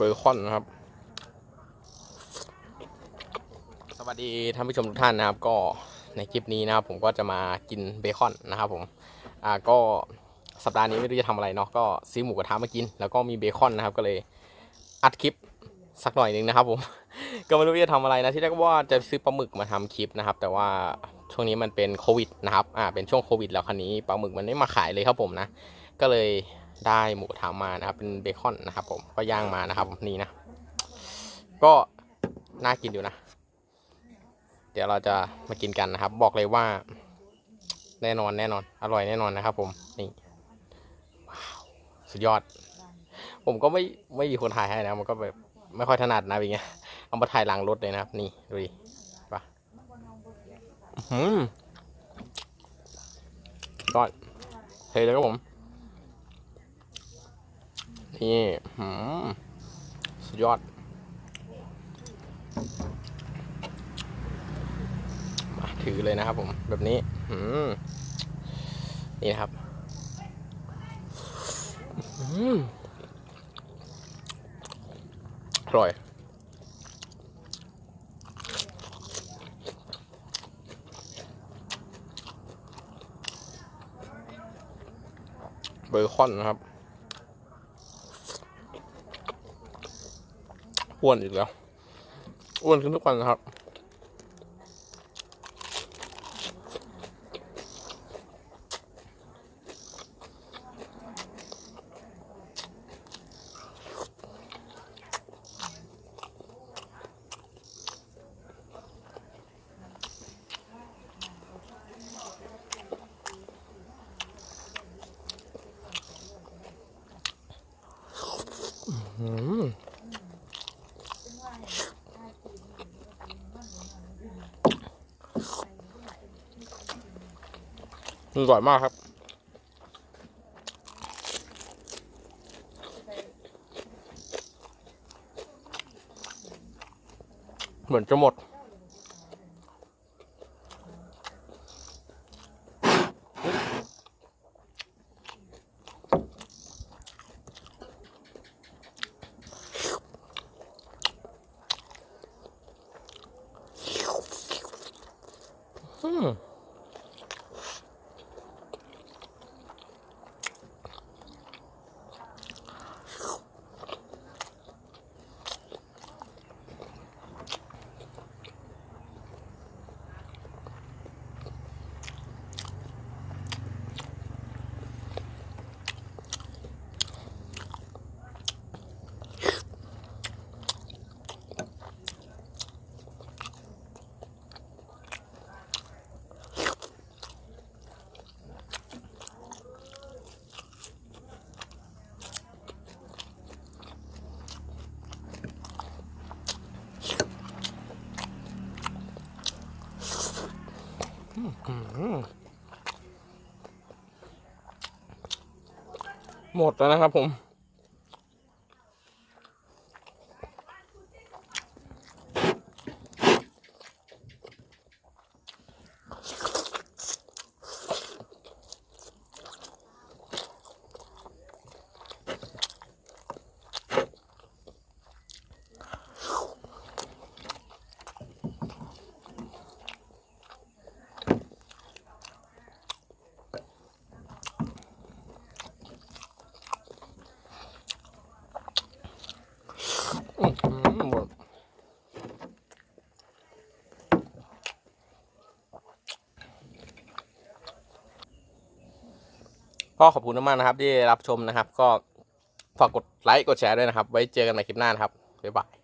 เบคอนนะครับ สวัสดีท่านผู้ชมทุกท่านนะครับ ก็ในคลิปนี้นะครับ ผมก็จะมากินเบคอนนะครับ ผมอ่าก็สัปดาห์นี้ไม่รู้จะทำอะไรเนาะก็ซื้อหมูกระทะมากิน แล้วก็มีเบคอนนะครับ ก็เลยอัดคลิปสักหน่อยนึงนะครับ ผม ก็ไม่รู้ว่าจะทำอะไรนะที่แรกก็ว่าจะซื้อปลาหมึกมาทำคลิปนะครับ แต่ว่าช่วงนี้มันเป็นโควิดนะครับอ่าเป็นช่วงโควิด แล้วคราวนี้ปลาหมึกมันไม่มาขายเลยครับผมนะ ก็เลย ได้หมูกระทะมานะครับเป็นเบคอนนะครับ ผมก็ย่างมานะครับนี่นะก็น่ากินอยู่นะ เดี๋ยวเราจะมากินกันนะครับ บอกเลยว่า แน่นอนแน่นอน อร่อยแน่นอนนะครับ ผมนี่ว้าวสุดยอด ผมก็ไม่ไม่มีคนถ่ายให้นะมันก็แบบไม่ค่อยถนัดนะอย่างเงี้ยเอามาถ่ายหลังรถเลยนะครับ นี่ดูดิไปะอืมก็เทเลยครับผม นี่หืมสุดยอด มาถือเลยนะครับผม แบบนี้หืมนี่นะครับอืมอร่อยเบคอนนะครับ อ้วนอีกแล้ว อ้วนขึ้นทุกวันนะครับอื อร่อยมากครับ เหมือนจะหมดอื หมดแล้วนะครับผม ก็ขอบคุณมากๆนะครับ ที่รับชมนะครับ ก็ฝากกดไลค์กดแชร์ด้วยนะครับ ไว้เจอกันในคลิปหน้านะครับบ๊ายบาย